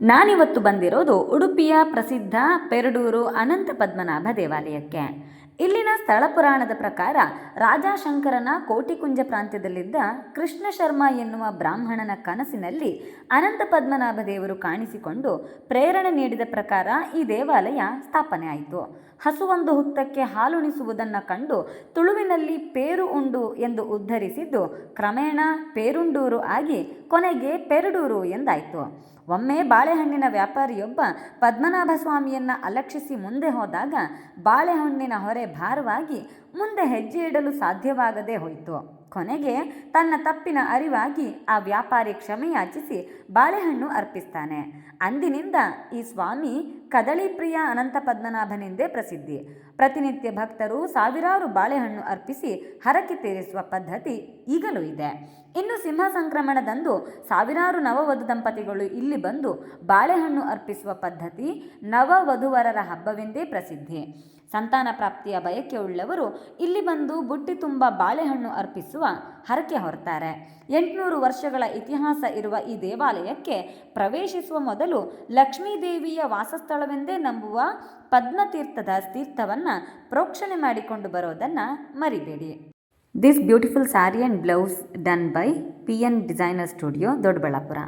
ನಾನಿವತ್ತು ಬಂದಿರೋದು ಉಡುಪಿಯ ಪ್ರಸಿದ್ಧ ಪೆರಡೂರು ಅನಂತ ಪದ್ಮನಾಭ ದೇವಾಲಯಕ್ಕೆ. ಇಲ್ಲಿನ ಸ್ಥಳ ಪುರಾಣದ ಪ್ರಕಾರ ರಾಜಾಶಂಕರನ ಕೋಟಿಕುಂಜ ಪ್ರಾಂತ್ಯದಲ್ಲಿದ್ದ ಕೃಷ್ಣ ಶರ್ಮ ಎನ್ನುವ ಬ್ರಾಹ್ಮಣನ ಕನಸಿನಲ್ಲಿ ಅನಂತ ಪದ್ಮನಾಭ ದೇವರು ಕಾಣಿಸಿಕೊಂಡು ಪ್ರೇರಣೆ ನೀಡಿದ ಪ್ರಕಾರ ಈ ದೇವಾಲಯ ಸ್ಥಾಪನೆ ಆಯಿತು. ಹಸುವೊಂದು ಹುತ್ತಕ್ಕೆ ಹಾಲುಣಿಸುವುದನ್ನು ಕಂಡು ತುಳುವಿನಲ್ಲಿ ಪೇರು ಉಂಡು ಎಂದು ಉದ್ಧರಿಸಿದ್ದು ಕ್ರಮೇಣ ಪೇರುಂಡೂರು ಆಗಿ ಕೊನೆಗೆ ಪೆರಡೂರು ಎಂದಾಯಿತು. ಒಮ್ಮೆ ಬಾಳೆಹಣ್ಣಿನ ವ್ಯಾಪಾರಿಯೊಬ್ಬ ಪದ್ಮನಾಭ ಸ್ವಾಮಿಯನ್ನ ಅಲಕ್ಷಿಸಿ ಮುಂದೆ ಹೋದಾಗ ಬಾಳೆಹಣ್ಣಿನ ಹೊರೆ ಭಾರವಾಗಿ ಮುಂದೆ ಹೆಜ್ಜೆ ಇಡಲು ಸಾಧ್ಯವಾಗದೇ ಹೋಯಿತು. ಕೊನೆಗೆ ತನ್ನ ತಪ್ಪಿನ ಅರಿವಾಗಿ ಆ ವ್ಯಾಪಾರಿ ಕ್ಷಮೆಯಾಚಿಸಿ ಬಾಳೆಹಣ್ಣು ಅರ್ಪಿಸ್ತಾನೆ. ಅಂದಿನಿಂದ ಈ ಸ್ವಾಮಿ ಕದಳಿ ಪ್ರಿಯ ಅನಂತ ಪದ್ಮನಾಭನೆಂದೇ ಪ್ರಸಿದ್ಧಿ. ಪ್ರತಿನಿತ್ಯ ಭಕ್ತರು ಸಾವಿರಾರು ಬಾಳೆಹಣ್ಣು ಅರ್ಪಿಸಿ ಹರಕೆ ತೀರಿಸುವ ಪದ್ಧತಿ ಈಗಲೂ ಇದೆ. ಇನ್ನು ಸಿಂಹ ಸಂಕ್ರಮಣದಂದು ಸಾವಿರಾರು ನವವಧು ದಂಪತಿಗಳು ಇಲ್ಲಿ ಬಂದು ಬಾಳೆಹಣ್ಣು ಅರ್ಪಿಸುವ ಪದ್ಧತಿ ನವವಧುವರರ ಹಬ್ಬವೆಂದೇ ಪ್ರಸಿದ್ಧಿ. ಸಂತಾನ ಪ್ರಾಪ್ತಿಯ ಬಯಕೆ ಉಳ್ಳವರು ಇಲ್ಲಿ ಬಂದು ಬುಟ್ಟಿ ತುಂಬ ಬಾಳೆಹಣ್ಣು ಅರ್ಪಿಸುವ ಹರಕೆ ಹೊರತಾರೆ. ಎಂಟುನೂರು ವರ್ಷಗಳ ಇತಿಹಾಸ ಇರುವ ಈ ದೇವಾಲಯಕ್ಕೆ ಪ್ರವೇಶಿಸುವ ಮೊದಲು ಲಕ್ಷ್ಮೀದೇವಿಯ ವಾಸಸ್ಥಳವೆಂದೇ ನಂಬುವ ಪದ್ಮತೀರ್ಥದ ತೀರ್ಥವನ್ನು ಪ್ರೋಕ್ಷಣೆ ಮಾಡಿಕೊಂಡು ಬರೋದನ್ನು ಮರಿಬೇಡಿ. This beautiful sari and blouse done by P N designer studio Doddaballapur